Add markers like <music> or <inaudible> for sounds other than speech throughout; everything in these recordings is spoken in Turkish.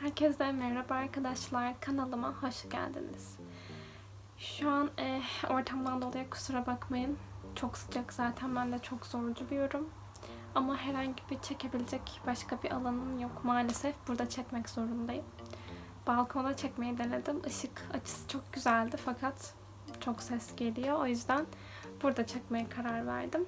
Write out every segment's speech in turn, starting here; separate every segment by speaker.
Speaker 1: Herkese merhaba arkadaşlar. Kanalıma hoş geldiniz. Şu an e, ortamdan dolayı kusura bakmayın. Çok sıcak zaten ben de çok zor duruyorum. Ama herhangi bir çekebilecek başka bir alanım yok. Maalesef burada çekmek zorundayım. Balkona çekmeyi denedim. Işık açısı çok güzeldi fakat çok ses geliyor. O yüzden burada çekmeye karar verdim.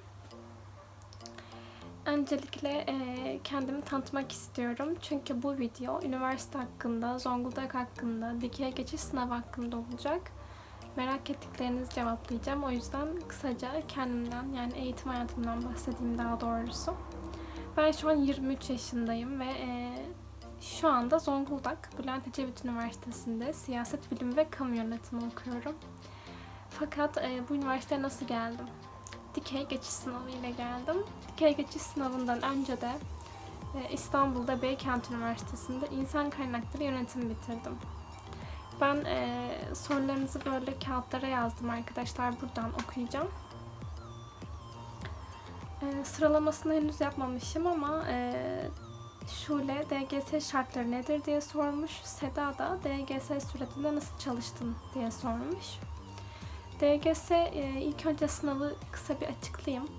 Speaker 1: Öncelikle e, kendimi tanıtmak istiyorum. Çünkü bu video üniversite hakkında, Zonguldak hakkında, dikey geçiş sınavı hakkında olacak. Merak ettiklerinizi cevaplayacağım. O yüzden kısaca kendimden yani eğitim hayatımdan bahsedeyim daha doğrusu. Ben şu an 23 yaşındayım ve e, şu anda Zonguldak Bülent Ecevit Üniversitesi'nde siyaset bilimi ve kamu yönetimi okuyorum. Fakat e, bu üniversiteye nasıl geldim? Dikey geçiş sınavı ile geldim. Dikey geçiş sınavından önce de e, İstanbul'da Beykent Üniversitesi'nde insan kaynakları yönetimi bitirdim. Ben e, sorularınızı böyle kağıtlara yazdım arkadaşlar. Buradan okuyacağım. E, sıralamasını henüz yapmamışım ama e, Şule DGS şartları nedir diye sormuş. Seda da DGS sürecinde nasıl çalıştın diye sormuş. DGS e, ilk önce sınavı kısa bir açıklayayım.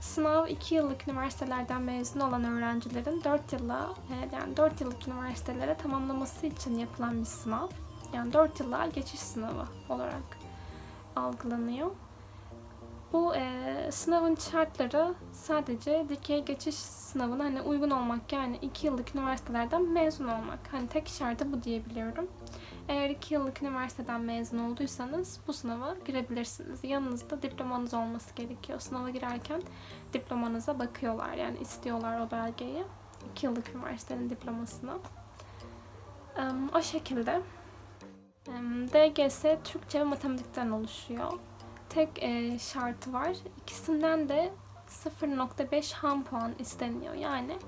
Speaker 1: Sınav 2 yıllık üniversitelerden mezun olan öğrencilerin 4 yılla e, yani 4 yıllık üniversitelere tamamlaması için yapılan bir sınav. Yani 4 yıllığa geçiş sınavı olarak algılanıyor. Bu e, sınavın şartları sadece dikey geçiş sınavına hani uygun olmak yani 2 yıllık üniversitelerden mezun olmak. Hani tek şartı bu diyebiliyorum. Eğer 2 yıllık üniversiteden mezun olduysanız bu sınava girebilirsiniz. Yanınızda diplomanız olması gerekiyor. Sınava girerken diplomanıza bakıyorlar yani istiyorlar o belgeyi. 2 yıllık üniversitenin diplomasını. O şekilde. DGS Türkçe ve matematikten oluşuyor. Tek e, şartı var. İkisinden de 0.5 ham puan isteniyor. Yani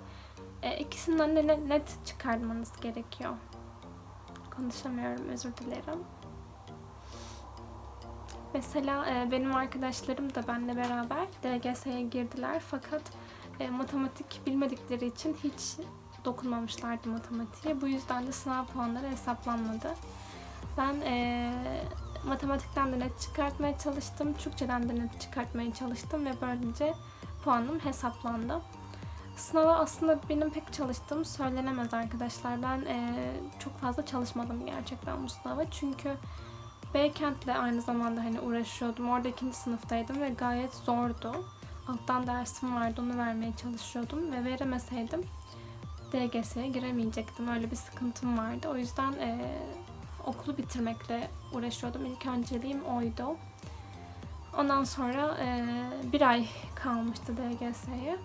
Speaker 1: e, ikisinden de net çıkarmanız gerekiyor. Konuşamıyorum özür dilerim. Mesela e, benim arkadaşlarım da benimle beraber DGS'ye girdiler fakat e, matematik bilmedikleri için hiç dokunmamışlardı matematiğe. Bu yüzden de sınav puanları hesaplanmadı. Ben e, matematikten de net çıkartmaya çalıştım, Türkçeden de net çıkartmaya çalıştım ve böylece puanım hesaplandı. Sınava aslında benim pek çalıştığım söylenemez arkadaşlar. Ben e, çok fazla çalışmadım gerçekten bu sınava. Çünkü Beykent'le aynı zamanda hani uğraşıyordum. Orada ikinci sınıftaydım ve gayet zordu. Alttan dersim vardı onu vermeye çalışıyordum ve veremeseydim DGS'ye giremeyecektim. Öyle bir sıkıntım vardı. O yüzden e, okulu bitirmekle uğraşıyordum. İlk önceliğim oydu. Ondan sonra e, bir ay kalmıştı DGS'ye.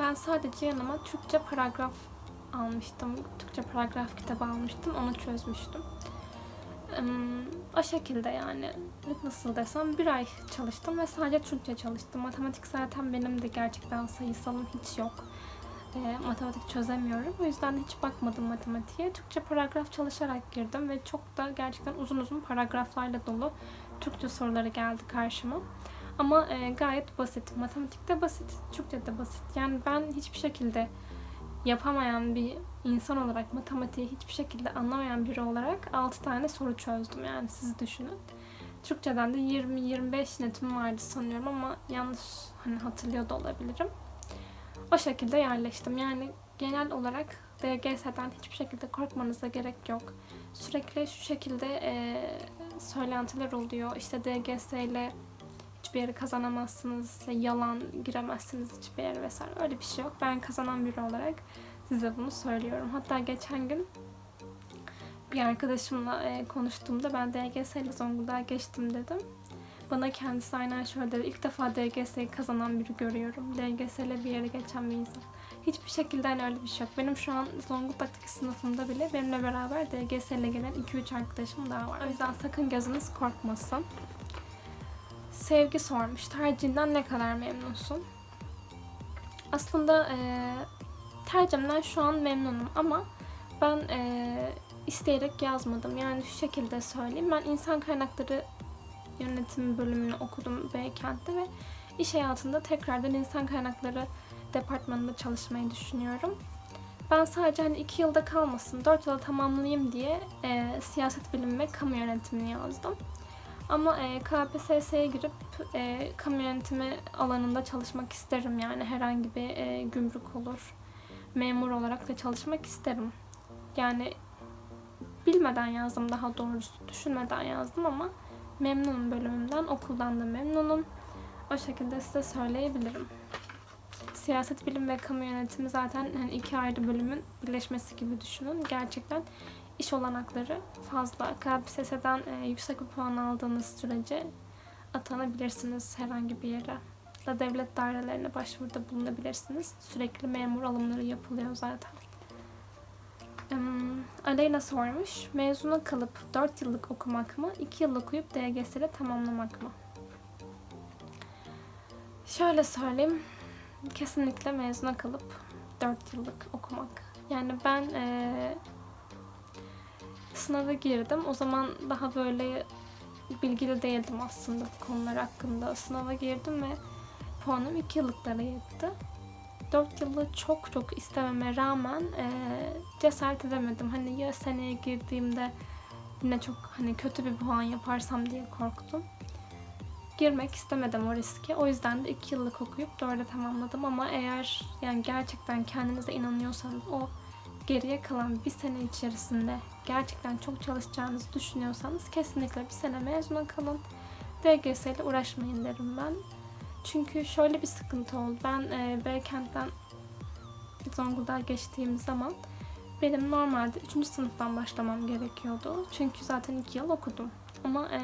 Speaker 1: Ben sadece yanıma Türkçe paragraf almıştım. Türkçe paragraf kitabı almıştım. Onu çözmüştüm. O şekilde yani nasıl desem bir ay çalıştım ve sadece Türkçe çalıştım. Matematik zaten benim de gerçekten sayısalım hiç yok. E, matematik çözemiyorum. O yüzden hiç bakmadım matematiğe. Türkçe paragraf çalışarak girdim ve çok da gerçekten uzun uzun paragraflarla dolu Türkçe soruları geldi karşıma. Ama e, gayet basit. Matematikte basit, Türkçe'de basit. Yani ben hiçbir şekilde yapamayan bir insan olarak, matematiği hiçbir şekilde anlamayan biri olarak 6 tane soru çözdüm. Yani siz düşünün. Türkçeden de 20-25 netim vardı sanıyorum ama yanlış hani hatırlıyor da olabilirim. O şekilde yerleştim. Yani genel olarak DGS'den hiçbir şekilde korkmanıza gerek yok. Sürekli şu şekilde e, söylentiler oluyor. İşte DGS ile hiçbir yere kazanamazsınız, yalan giremezsiniz hiçbir yere vesaire. Öyle bir şey yok. Ben kazanan biri olarak size bunu söylüyorum. Hatta geçen gün bir arkadaşımla e, konuştuğumda ben DGS ile Zonguldak'a geçtim dedim. Bana kendisi aynen şöyle dedi. İlk defa DGS'yi kazanan biri görüyorum. DGS ile bir yere geçen bir insan. Hiçbir şekilde hani öyle bir şey yok. Benim şu an Zonguldak'taki sınıfımda bile benimle beraber DGS ile gelen 2-3 arkadaşım daha var. O yüzden sakın gözünüz korkmasın. Sevgi sormuş. Tercihinden ne kadar memnunsun? Aslında e, tercihimden şu an memnunum ama ben e, isteyerek yazmadım. Yani şu şekilde söyleyeyim. Ben insan kaynakları yönetimi bölümünü okudum Beykent'te ve iş hayatında tekrardan insan kaynakları departmanında çalışmayı düşünüyorum. Ben sadece hani iki yılda kalmasın, dört yılda tamamlayayım diye e, siyaset bilimi ve kamu yönetimini yazdım. Ama e, KPSS'ye girip e, kamu yönetimi alanında çalışmak isterim. Yani herhangi bir e, gümrük olur, memur olarak da çalışmak isterim. Yani bilmeden yazdım daha doğrusu, düşünmeden yazdım ama memnunum bölümümden, okuldan da memnunum. O şekilde size söyleyebilirim. Siyaset bilim ve kamu yönetimi zaten hani iki ayrı bölümün birleşmesi gibi düşünün. Gerçekten iş olanakları fazla. KPSS'den e, yüksek bir puan aldığınız sürece atanabilirsiniz herhangi bir yere. Da devlet dairelerine başvuruda bulunabilirsiniz. Sürekli memur alımları yapılıyor zaten. Um, Aleyna sormuş. Mezuna kalıp 4 yıllık okumak mı, 2 yıl okuyup DGS'de tamamlamak mı? Şöyle söyleyeyim. Kesinlikle mezuna kalıp 4 yıllık okumak. Yani ben eee sınava girdim. O zaman daha böyle bilgili değildim aslında bu konular hakkında. Sınava girdim ve puanım 2 yıllıklara yetti. 4 yılı çok çok istememe rağmen e, cesaret edemedim. Hani ya seneye girdiğimde yine çok hani kötü bir puan yaparsam diye korktum. Girmek istemedim o riske. O yüzden de 2 yıllık okuyup 4'e tamamladım ama eğer yani gerçekten kendinize inanıyorsanız o geriye kalan bir sene içerisinde gerçekten çok çalışacağınızı düşünüyorsanız kesinlikle bir sene mezuna kalın. DGS ile uğraşmayın derim ben. Çünkü şöyle bir sıkıntı oldu. Ben e, Beykent'ten Zonguldak'a geçtiğim zaman benim normalde 3. sınıftan başlamam gerekiyordu. Çünkü zaten 2 yıl okudum. Ama e,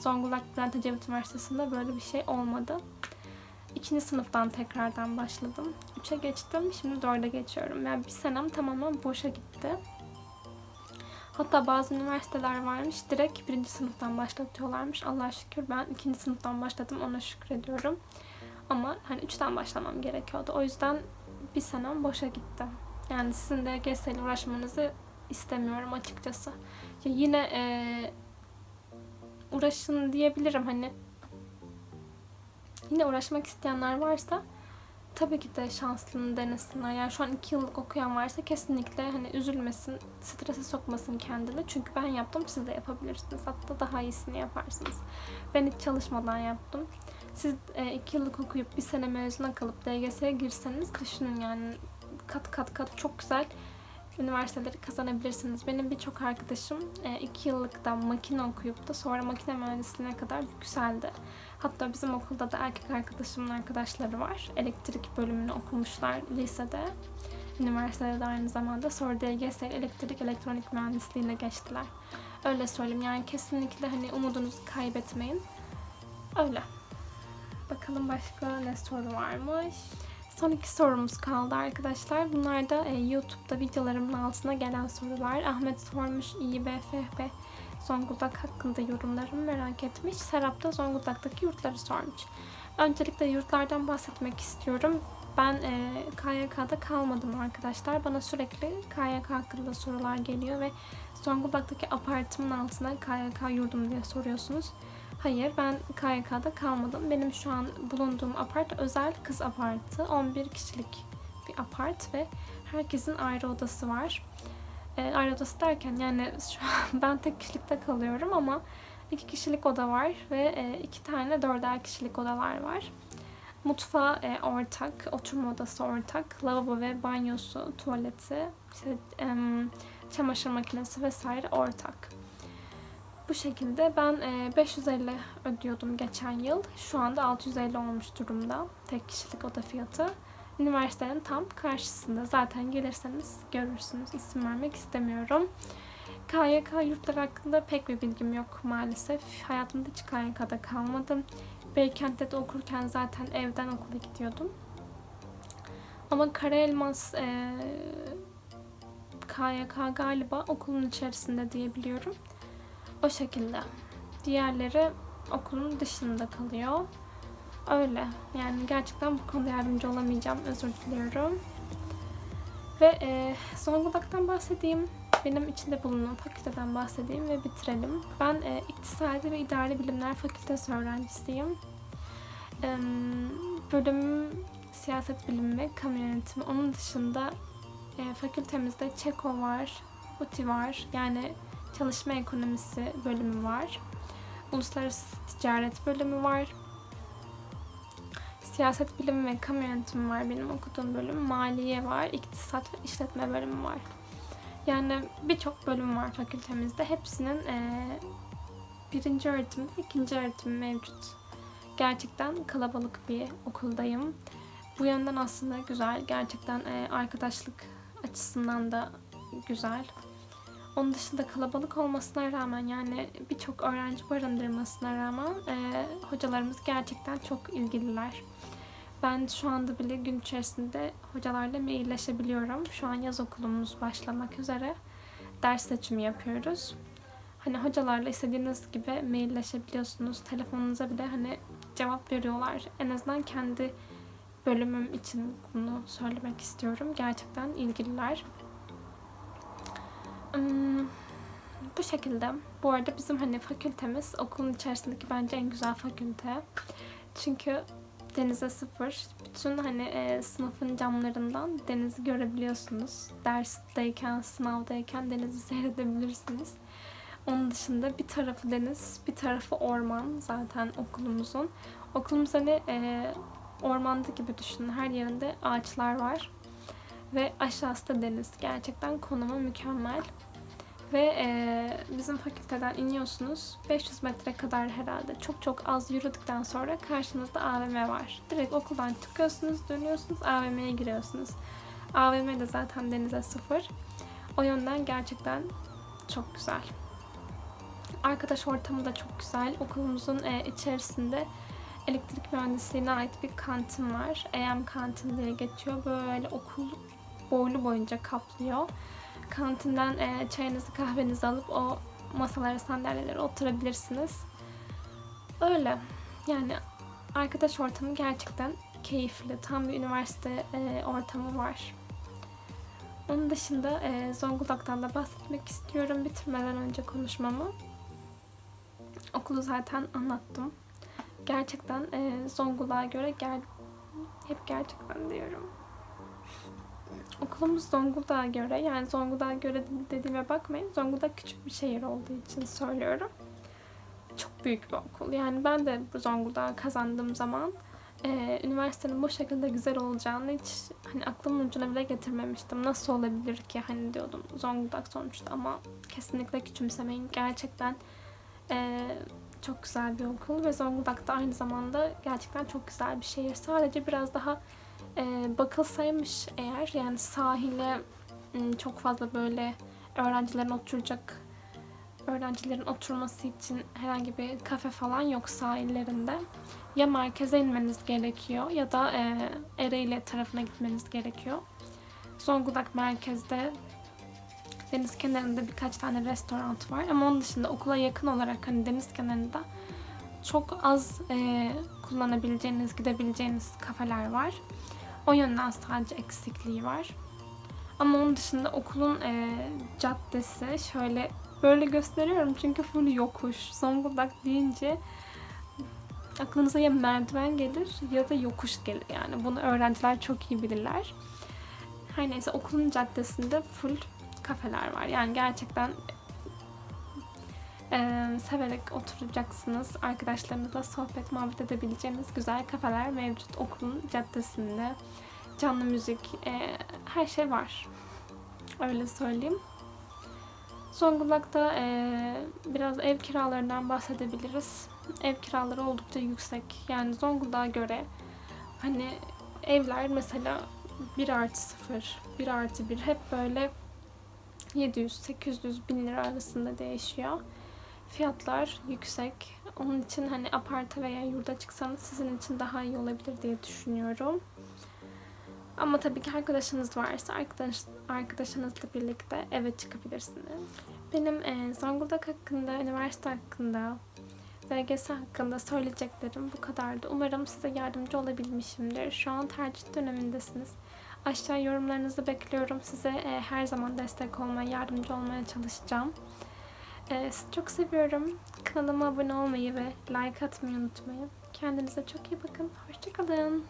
Speaker 1: Zonguldak Bülent Ecevit Üniversitesi'nde böyle bir şey olmadı. İkinci sınıftan tekrardan başladım. Üçe geçtim, şimdi dörde geçiyorum. Yani bir senem tamamen boşa gitti. Hatta bazı üniversiteler varmış direkt birinci sınıftan başlatıyorlarmış. Allah'a şükür ben ikinci sınıftan başladım ona şükrediyorum. Ama hani üçten başlamam gerekiyordu. O yüzden bir senem boşa gitti. Yani sizin de GS uğraşmanızı istemiyorum açıkçası. Ya yine e, uğraşın diyebilirim hani yine uğraşmak isteyenler varsa tabii ki de şanslını denesinler. Yani şu an iki yıllık okuyan varsa kesinlikle hani üzülmesin, strese sokmasın kendini. Çünkü ben yaptım, siz de yapabilirsiniz. Hatta daha iyisini yaparsınız. Ben hiç çalışmadan yaptım. Siz e, iki yıllık okuyup bir sene mezuna kalıp DGS'ye girseniz düşünün yani kat kat kat çok güzel üniversiteleri kazanabilirsiniz. Benim birçok arkadaşım e, iki yıllıktan makine okuyup da sonra makine mühendisliğine kadar yükseldi. Hatta bizim okulda da erkek arkadaşımın arkadaşları var. Elektrik bölümünü okumuşlar lisede. Üniversitede de aynı zamanda. Sonra DGS elektrik elektronik mühendisliğine geçtiler. Öyle söyleyeyim yani kesinlikle hani umudunuzu kaybetmeyin. Öyle. Bakalım başka ne soru varmış. Son iki sorumuz kaldı arkadaşlar. Bunlar da e, YouTube'da videolarımın altına gelen sorular. Ahmet sormuş iyi Zonguldak hakkında yorumlarımı merak etmiş. Serap da Zonguldak'taki yurtları sormuş. Öncelikle yurtlardan bahsetmek istiyorum. Ben e, KYK'da kalmadım arkadaşlar. Bana sürekli KYK hakkında sorular geliyor ve Zonguldak'taki apartımın altına KYK yurdum diye soruyorsunuz. Hayır ben KYK'da kalmadım. Benim şu an bulunduğum apart özel kız apartı. 11 kişilik bir apart ve herkesin ayrı odası var. E, ayrı odası derken yani şu an <laughs> ben tek kişilikte kalıyorum ama iki kişilik oda var ve e, iki tane dörder kişilik odalar var. Mutfağı e, ortak, oturma odası ortak, lavabo ve banyosu, tuvaleti, işte, e, çamaşır makinesi vesaire ortak. Bu şekilde ben e, 550 ödüyordum geçen yıl. Şu anda 650 olmuş durumda tek kişilik oda fiyatı. Üniversitenin tam karşısında. Zaten gelirseniz görürsünüz. İsim vermek istemiyorum. KYK yurtları hakkında pek bir bilgim yok maalesef. Hayatımda hiç KYK'da kalmadım. Beykent'te de okurken zaten evden okula gidiyordum. Ama Karaelmas e, KYK galiba okulun içerisinde diyebiliyorum. O şekilde. Diğerleri okulun dışında kalıyor. Öyle. Yani gerçekten bu konuda yardımcı olamayacağım. Özür diliyorum. Ve e, Zonguldak'tan bahsedeyim. Benim içinde bulunan fakülteden bahsedeyim ve bitirelim. Ben e, İktisadi ve İdari Bilimler Fakültesi öğrencisiyim. E, bölümüm siyaset bilimi ve kamu yönetimi. Onun dışında E, fakültemizde Çeko var, UTI var. Yani çalışma ekonomisi bölümü var. Uluslararası ticaret bölümü var. Siyaset bilimi ve kamu yönetimi var benim okuduğum bölüm. Maliye var, iktisat ve işletme bölümü var. Yani birçok bölüm var fakültemizde. Hepsinin eee, birinci öğretim, ikinci öğretim mevcut. Gerçekten kalabalık bir okuldayım. Bu yönden aslında güzel. Gerçekten eee, arkadaşlık açısından da güzel. Onun dışında kalabalık olmasına rağmen yani birçok öğrenci barındırmasına rağmen eee, hocalarımız gerçekten çok ilgililer. Ben şu anda bile gün içerisinde hocalarla mailleşebiliyorum. Şu an yaz okulumuz başlamak üzere. Ders seçimi yapıyoruz. Hani hocalarla istediğiniz gibi mailleşebiliyorsunuz. Telefonunuza bile hani cevap veriyorlar. En azından kendi bölümüm için bunu söylemek istiyorum. Gerçekten ilgililer. Hmm, bu şekilde. Bu arada bizim hani fakültemiz okulun içerisindeki bence en güzel fakülte. Çünkü denize sıfır. Bütün hani e, sınıfın camlarından denizi görebiliyorsunuz. Dersteyken, sınavdayken denizi <laughs> seyredebilirsiniz. Onun dışında bir tarafı deniz, bir tarafı orman zaten okulumuzun. Okulumuz hani e, ormanda gibi düşünün. Her yerinde ağaçlar var. Ve aşağısı da deniz. Gerçekten konumu mükemmel. Ve e, bizim fakülteden iniyorsunuz. 500 metre kadar herhalde. Çok çok az yürüdükten sonra karşınızda AVM var. Direkt okuldan çıkıyorsunuz, dönüyorsunuz, AVM'ye giriyorsunuz. AVM de zaten denize sıfır. O yönden gerçekten çok güzel. Arkadaş ortamı da çok güzel. Okulumuzun e, içerisinde elektrik mühendisliğine ait bir kantin var. EM kantin diye geçiyor. Böyle okul boylu boyunca kaplıyor kantinden e, çayınızı kahvenizi alıp o masalara sandalyelere oturabilirsiniz. Öyle. Yani arkadaş ortamı gerçekten keyifli. Tam bir üniversite e, ortamı var. Onun dışında e, Zonguldak'tan da bahsetmek istiyorum bitirmeden önce konuşmamı. Okulu zaten anlattım. Gerçekten e, Zonguldak'a göre ger hep gerçekten diyorum. Okulumuz Zonguldak'a göre yani Zonguldak'a göre dediğime bakmayın. Zonguldak küçük bir şehir olduğu için söylüyorum. Çok büyük bir okul. Yani ben de bu Zonguldak'a kazandığım zaman e, üniversitenin bu şekilde güzel olacağını hiç hani aklımın ucuna bile getirmemiştim. Nasıl olabilir ki hani diyordum Zonguldak sonuçta ama kesinlikle küçümsemeyin. Gerçekten e, çok güzel bir okul ve Zonguldak'ta aynı zamanda gerçekten çok güzel bir şehir. Sadece biraz daha e, bakılsaymış eğer yani sahile çok fazla böyle öğrencilerin oturacak öğrencilerin oturması için herhangi bir kafe falan yok sahillerinde. Ya merkeze inmeniz gerekiyor ya da e, Ereğli tarafına gitmeniz gerekiyor. Zonguldak merkezde deniz kenarında birkaç tane restoran var ama onun dışında okula yakın olarak hani deniz kenarında çok az e, kullanabileceğiniz, gidebileceğiniz kafeler var. O yönden sadece eksikliği var. Ama onun dışında okulun e, caddesi şöyle böyle gösteriyorum çünkü full yokuş. Zonguldak deyince aklınıza ya merdiven gelir ya da yokuş gelir yani. Bunu öğrenciler çok iyi bilirler. Her neyse okulun caddesinde full kafeler var. Yani gerçekten e, severek oturacaksınız. Arkadaşlarınızla sohbet, muhabbet edebileceğiniz güzel kafeler mevcut okulun caddesinde. Canlı müzik, e, her şey var. Öyle söyleyeyim. Zonguldak'ta e, biraz ev kiralarından bahsedebiliriz. Ev kiraları oldukça yüksek. Yani Zonguldak'a göre hani evler mesela 1 artı 0, 1 artı 1 hep böyle 700-800 bin lira arasında değişiyor. Fiyatlar yüksek. Onun için hani aparta veya yurda çıksanız sizin için daha iyi olabilir diye düşünüyorum. Ama tabii ki arkadaşınız varsa arkadaş, arkadaşınızla birlikte eve çıkabilirsiniz. Benim e, Zonguldak hakkında, üniversite hakkında, LGS hakkında söyleyeceklerim bu kadardı. Umarım size yardımcı olabilmişimdir. Şu an tercih dönemindesiniz. Aşağı yorumlarınızı bekliyorum. Size e, her zaman destek olmaya, yardımcı olmaya çalışacağım. E, sizi çok seviyorum. Kanalıma abone olmayı ve like atmayı unutmayın. Kendinize çok iyi bakın. Hoşçakalın.